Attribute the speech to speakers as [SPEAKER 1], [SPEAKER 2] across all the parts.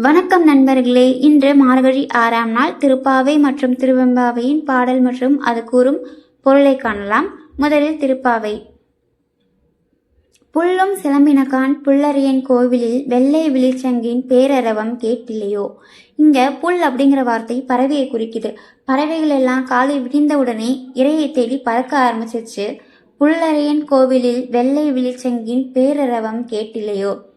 [SPEAKER 1] வணக்கம் நண்பர்களே. இன்று மார்கழி ஆறாம் நாள் திருப்பாவை மற்றும் திருவெம்பாவையின் பாடல் மற்றும் அது கூறும் பொருளை காணலாம். முதலில் திருப்பாவை. புல்லும் சிலம்பினகான் புல்லறியன் கோவிலில் வெள்ளை விழிச்சங்கின் பேரரவம் கேட்டில்லையோ? இங்க புல் அப்படிங்கிற வார்த்தை பறவையை குறிக்குது. பறவைகள் எல்லாம் காலை விடிந்தவுடனே இரையை தேடி பறக்க ஆரம்பிச்சிச்சு புல்லறையன் கோவிலில் வெள்ளை விழிச்சங்கின் பேரரவம் கேட்டில்லையோ?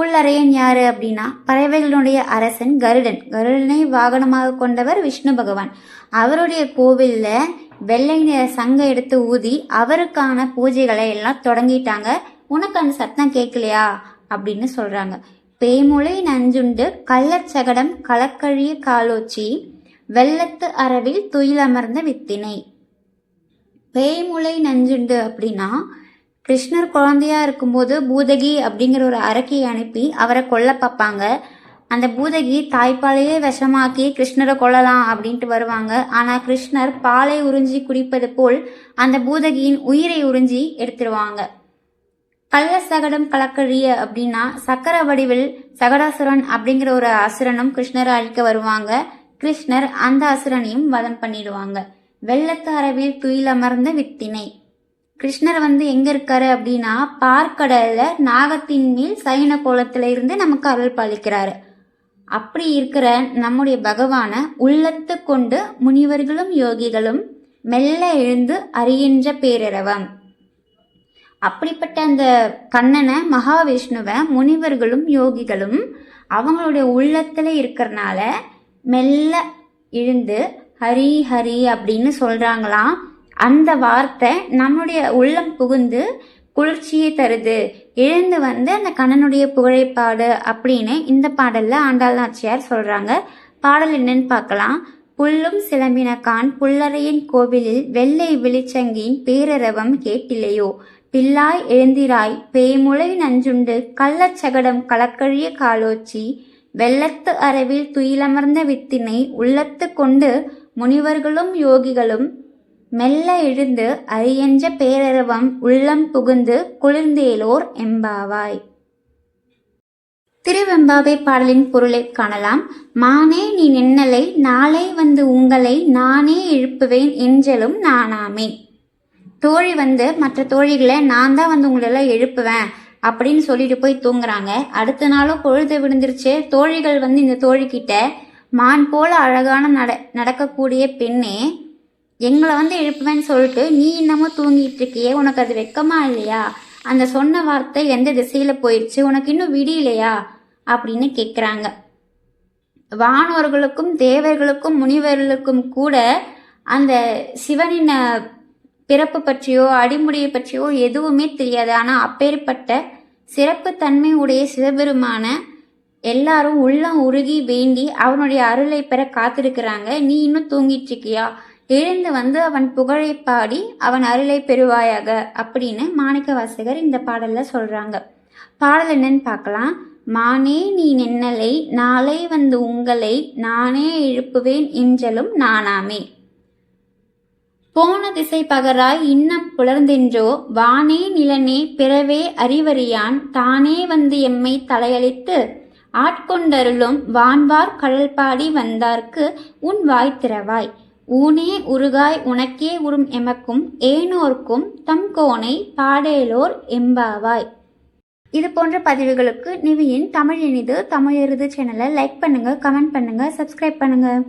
[SPEAKER 1] புல்லரையன் யாரு அப்படின்னா பறவைகளுடைய அரசன் கருடன். கருடனை வாகனமாக கொண்டவர் விஷ்ணு பகவான். அவருடைய கோவிலில் வெள்ளை நிற சங்க எடுத்து ஊதி அவருக்கான பூஜைகளை எல்லாம் தொடங்கிட்டாங்க. உனக்கு அந்த சத்தம் கேட்கலையா? அப்படின்னு சொல்றாங்க. பேமுளை நஞ்சுண்டு கள்ளச்சகடம் கலக்கழிய காலோச்சி வெள்ளத்து அரவில் துயிலமர்ந்த வித்தினை. பேய்முளை நஞ்சுண்டு அப்படின்னா கிருஷ்ணர் குழந்தையா இருக்கும்போது பூதகி அப்படிங்கிற ஒரு அரக்கியை அனுப்பி அவரை கொல்ல பார்ப்பாங்க. அந்த பூதகி தாய்ப்பாலையே விஷமாக்கி கிருஷ்ணரை கொல்லலாம் அப்படின்ட்டு வருவாங்க. ஆனால் கிருஷ்ணர் பாலை உறிஞ்சி குடிப்பது போல் அந்த பூதகியின் உயிரை உறிஞ்சி எடுத்துருவாங்க. கள்ள சகடம் கலக்கழிய அப்படின்னா சக்கர வடிவில் சகடாசுரன் அப்படிங்கிற ஒரு அசுரனும் கிருஷ்ணரை அழிக்க வருவாங்க. கிருஷ்ணர் அந்த அசுரனையும் வதம் பண்ணிடுவாங்க. வெள்ளத்து அரவில் துயிலமர்ந்த வித்தினை. கிருஷ்ணர் வந்து எங்க இருக்காரு அப்படின்னா பார்க்கடல்ல நாகத்தின் மேல் சைன கோலத்துல இருந்து நமக்கு அருள் பாலிக்கிறாரு. அப்படி இருக்கிற நம்முடைய பகவான உள்ளத்து கொண்டு முனிவர்களும் யோகிகளும் மெல்ல எழுந்து அறிகின்ற பேரிரவம். அப்படிப்பட்ட அந்த கண்ணனை மகாவிஷ்ணுவை முனிவர்களும் யோகிகளும் அவங்களுடைய உள்ளத்துல இருக்கிறனால மெல்ல எழுந்து ஹரி ஹரி அப்படின்னு சொல்றாங்களாம். அந்த வார்த்தை நம்முடைய உள்ளம் புகுந்து குளிர்ச்சியை தருது. எழுந்து வந்து அந்த கண்ணனுடைய புகழைப்பாடு அப்படின்னு இந்த பாடல்ல ஆண்டாள் நாச்சியார் சொல்றாங்க. பாடல் என்னன்னு பார்க்கலாம். புல்லும் சிலம்பினக்கான் புல்லறையின் கோவிலில் வெள்ளை விழிச்சங்கின் பேரரவம் கேட்டில்லையோ? பில்லாய் எழுந்திராய் பேய்முளை நஞ்சுண்டு கள்ளச்சகடம் கலக்கழிய காலோச்சி. வெள்ளத்து அரவில் துயிலமர்ந்த வித்தினை உள்ளத்து கொண்டு முனிவர்களும் யோகிகளும் மெல்ல எழுந்து அரியன்ற பேரரவம் உள்ளம் புகுந்து குளிர்ந்தேலோர் எம்பாவாய். திருவெம்பாவை பாடலின் பொருளை காணலாம். மானே நீ நின்னலை நாளை வந்து உங்களை நானே எழுப்புவேன் என்றலும் நானாமே. தோழி வந்து மற்ற தோழிகளை நான் தான் வந்து உங்களெல்லாம் எழுப்புவேன் அப்படின்னு சொல்லிட்டு போய் தூங்குறாங்க. அடுத்த நாளும் பொழுது விழுந்துருச்சு தோழிகள் வந்து இந்த தோழிக்கிட்ட மான் போல அழகான நட நடக்கக்கூடிய பெண்ணே எங்களை வந்து எழுப்புவேன்னு சொல்லிட்டு நீ இன்னமும் தூங்கிட்டு இருக்கியே உனக்கு அது வெக்கமா இல்லையா? அந்த சொன்ன வார்த்தை எந்த திசையில போயிடுச்சு உனக்கு இன்னும் விடியலையா அப்படின்னு கேட்குறாங்க வானோர்களுக்கும் தேவர்களுக்கும் முனிவர்களுக்கும் கூட அந்த சிவனின் பிறப்பு பற்றியோ அடிமுடியை பற்றியோ எதுவுமே தெரியாது. ஆனால் அப்பேற்பட்ட சிறப்பு தன்மை உடைய சிவபெருமான எல்லாரும் உள்ளம் உருகி வேண்டி அவனுடைய அருளை பெற காத்திருக்கிறாங்க. நீ இன்னும் தூங்கிட்டு இருக்கியா எழுந்து வந்து அவன் புகழை பாடி அவன் அருளை பெறுவாயாக அப்படின்னு மாணிக்க வாசகர் இந்த பாடல்ல சொல்றாங்க. பாடல் என்னன்னு பார்க்கலாம். மானே நீ நின்னலை நாளை வந்து உங்களை நானே எழுப்புவேன் என்றலும் நானாமே. போன திசை பகராய் இன்னம் புலர்ந்தென்றோ வானே நிலனே பிறவே அறிவறியான் தானே வந்து எம்மை தலையளித்து ஆட்கொண்டருளும் வான்வார் கடல் பாடி வந்தார்க்கு உன் வாய் திறவாய். ஊனே உருகாய் உனக்கே உறும் எமக்கும் ஏனோர்க்கும் தம் கோனை பாடேலோர் எம்பாவாய். இது போன்ற பதிவுகளுக்கு நிவியின் தமிழ் இனிது தமிழ் சேனலை லைக் பண்ணுங்கள் கமெண்ட் பண்ணுங்கள் சப்ஸ்கிரைப் பண்ணுங்கள்